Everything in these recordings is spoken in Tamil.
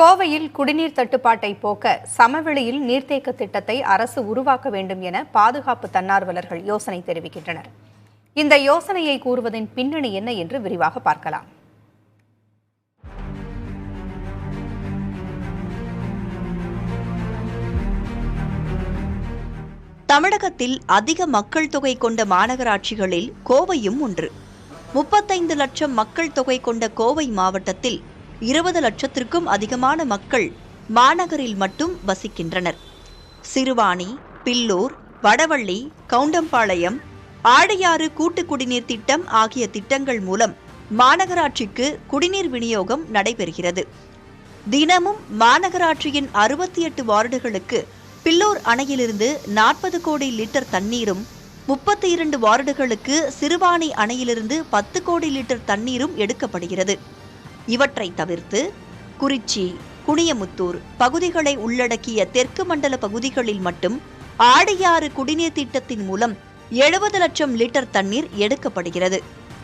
கோவையில் குடிநீர் தட்டுப்பாட்டை போக்க சமவெளியில் நீர்த்தேக்க திட்டத்தை அரசு உருவாக்க வேண்டும் என பாதுகாப்பு தன்னார்வலர்கள் யோசனை தெரிவிக்கின்றனர். இந்த யோசனையை கூறுவதின் பின்னணி என்ன என்று விரிவாக பார்க்கலாம். தமிழகத்தில் அதிக மக்கள் தொகை கொண்ட மாநகராட்சிகளில் கோவையும் ஒன்று. முப்பத்தைந்து லட்சம் மக்கள் தொகை கொண்ட கோவை மாவட்டத்தில் இருபது லட்சத்திற்கும் அதிகமான மக்கள் மாநகரில் மட்டும் வசிக்கின்றனர். சிறுவாணி பில்லூர் வடவள்ளி கவுண்டம்பாளையம் ஆடையாறு கூட்டு குடிநீர் திட்டம் ஆகிய திட்டங்கள் மூலம் மாநகராட்சிக்கு குடிநீர் விநியோகம் நடைபெறுகிறது. தினமும் மாநகராட்சியின் அறுபத்தி எட்டு வார்டுகளுக்கு பில்லூர் அணையிலிருந்து நாற்பது கோடி லிட்டர் தண்ணீரும் முப்பத்தி இரண்டு வார்டுகளுக்கு சிறுவாணி அணையிலிருந்து பத்து கோடி லிட்டர் தண்ணீரும் எடுக்கப்படுகிறது. இவற்றை தவிர்த்து குறிச்சி குனியமுத்தூர் பகுதிகளை உள்ளடக்கிய தெற்கு மண்டல பகுதிகளில் மட்டும் ஆடியாறு குடிநீர் திட்டத்தின் மூலம் எழுபது லட்சம் லிட்டர் தண்ணீர் எடுக்கப்படுகிறது.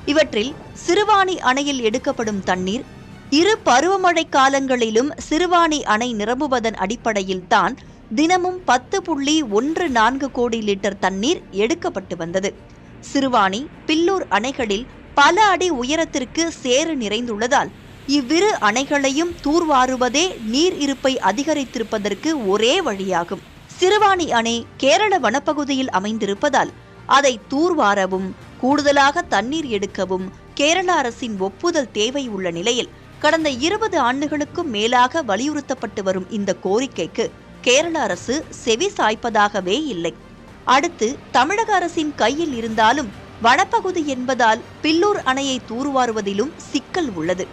இவற்றில் சிறுவாணி அணையில் எடுக்கப்படும் தண்ணீர் இரு பருவமழை காலங்களிலும் சிறுவாணி அணை நிரம்புவதன் அடிப்படையில் தான் தினமும் பத்து புள்ளி ஒன்று நான்கு கோடி லிட்டர் தண்ணீர் எடுக்கப்பட்டு வந்தது. சிறுவாணி பில்லூர் அணைகளில் பல அடி உயரத்திற்கு சேறு நிறைந்துள்ளதால் இவ்விரு அணைகளையும் தூர்வாருவதே நீர் இருப்பை அதிகரித்திருப்பதற்கு ஒரே வழியாகும். சிறுவாணி அணை கேரள வனப்பகுதியில் அமைந்திருப்பதால் அதை தூர்வாரவும் கூடுதலாக தண்ணீர் எடுக்கவும் கேரள அரசின் ஒப்புதல் தேவை உள்ள நிலையில் கடந்த இருபது ஆண்டுகளுக்கும் மேலாக வலியுறுத்தப்பட்டு வரும் இந்த கோரிக்கைக்கு கேரள அரசு செவி சாய்ப்பதாகவே இல்லை. அடுத்து தமிழக அரசின் கையில் இருந்தாலும் வனப்பகுதி என்பதால் பில்லூர் அணையை தூர்வாருவதிலும் சிக்கல் உள்ளது.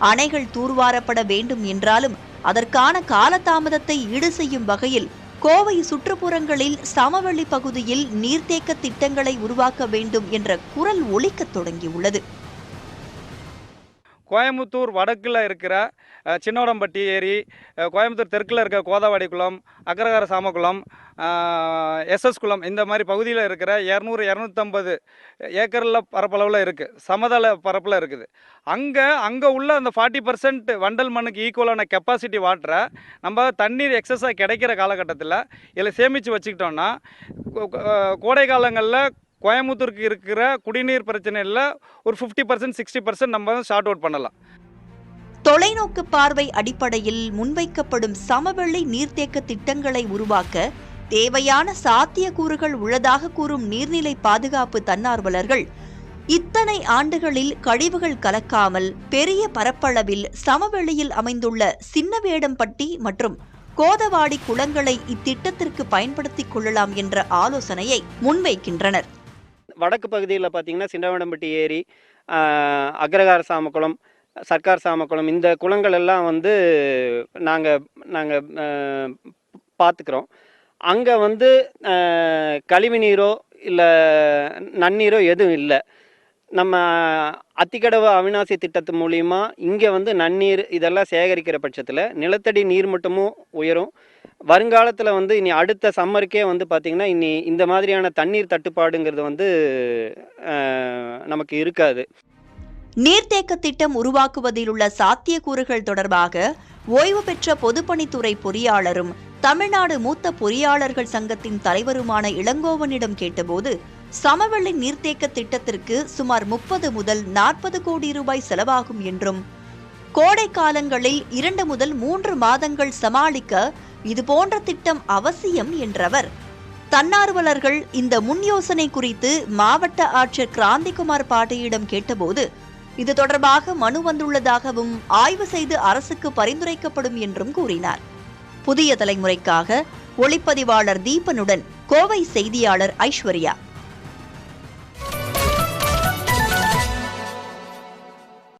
அணைகள் தூர்வாரப்பட வேண்டும் என்றாலும் அதற்கான காலதாமதத்தை ஈடு செய்யும் வகையில் கோவை சுற்றுப்புறங்களில் சமவெளி பகுதியில் நீர்த்தேக்க திட்டங்களை உருவாக்க வேண்டும் என்ற குரல் ஒலிக்கத் தொடங்கியுள்ளது. கோயம்புத்தூர் வடக்கில் இருக்கிற சின்னோடம்பட்டி ஏரி கோயம்புத்தூர் தெற்கில் இருக்கிற கோதாவாடி குளம் அக்ரகார சாமக்குளம் எஸ்எஸ் குளம் இந்த மாதிரி பகுதியில் இருக்கிற இரநூறு இரநூத்தம்பது ஏக்கரில் பரப்பளவில் இருக்குது சமதள பரப்பில் இருக்குது. அங்கே அங்கே உள்ள அந்த ஃபார்ட்டி பர்சன்ட் வண்டல் மண்ணுக்கு ஈக்குவலான கெப்பாசிட்டி வாட்டரை நம்ம தண்ணீர் எக்ஸஸாக கிடைக்கிற காலகட்டத்தில் இதில் சேமித்து வச்சுக்கிட்டோம்னா கோ- கோடை காலங்களில் கோயம்புத்தூருக்கு இருக்கிற குடிநீர் பிரச்சனையில் ஒரு ஃபிஃப்டி பர்சன்ட் சிக்ஸ்டி பர்சன்ட் நம்ம ஷார்ட் அவுட் பண்ணலாம். தொலைநோக்கு பார்வை அடிப்படையில் முன்வைக்கப்படும் சமவெளி நீர்த்தேக்க திட்டங்களை உருவாக்க தேவையான சாத்தியக்கூறுகள் உள்ளதாக கூறும் நீர்நிலை பாதுகாப்பு தன்னார்வலர்கள் இத்தனை ஆண்டுகளில் கழிவுகள் கலக்காமல் பெரிய பரப்பளவில் சமவெளியில் அமைந்துள்ள சின்னவேடம்பட்டி மற்றும் கோதவாடி குளங்களை இத்திட்டத்திற்கு பயன்படுத்திக் கொள்ளலாம் என்ற ஆலோசனையை முன்வைக்கின்றனர். வடக்கு பகுதியில் பார்த்தீங்கன்னா சிண்டவனம்பட்டி ஏரி அக்ரகார சாமக்குளம் சர்க்கார் சாமக்குளம் இந்த குளங்கள் எல்லாம் வந்து நாங்கள் நாங்கள் பார்த்துக்குறோம் அங்கே வந்து கழிவு நீரோ இல்லை நன்னீரோ எதுவும் இல்லை. நம்ம அத்திக்கடவு அவிநாசி திட்டத்து மூலியமா இங்கே வந்து நன்னீர் இதெல்லாம் சேகரிக்கிற பட்சத்தில் நிலத்தடி நீர் மட்டமும் உயரும். வருங்காலத்தில் வந்து இனி அடுத்த சம்மருக்கே வந்து பார்த்திங்கன்னா இனி இந்த மாதிரியான தண்ணீர் தட்டுப்பாடுங்கிறது வந்து நமக்கு இருக்காது. நீர்த்தேக்க திட்டம் உருவாக்குவதில் உள்ள சாத்தியக்கூறுகள் தொடர்பாக ஓய்வு பெற்ற பொதுப்பணித்துறை பொறியாளரும் தமிழ்நாடு மூத்த பொறியாளர்கள் சங்கத்தின் தலைவருமான இளங்கோவனிடம் கேட்டபோது சமவெளி நீர்த்தேக்க திட்டத்திற்கு சுமார் முப்பது முதல் நாற்பது கோடி ரூபாய் செலவாகும் என்றும் கோடை காலங்களில் இரண்டு முதல் மூன்று மாதங்கள் சமாளிக்க இதுபோன்ற திட்டம் அவசியம் என்றவர். தன்னார்வலர்கள் இந்த முன் யோசனை குறித்து மாவட்ட ஆட்சியர் கிராந்திகுமார் பாட்டியிடம் கேட்டபோது இது தொடர்பாக மனு வந்துள்ளதாகவும் ஆய்வு செய்து அரசுக்கு பரிந்துரைக்கப்படும் என்றும் கூறினார். புதிய தலைமுறைக்காக ஒளிப்பதிவாளர் தீபனுடன் கோவை செய்தியாளர் ஐஸ்வர்யா.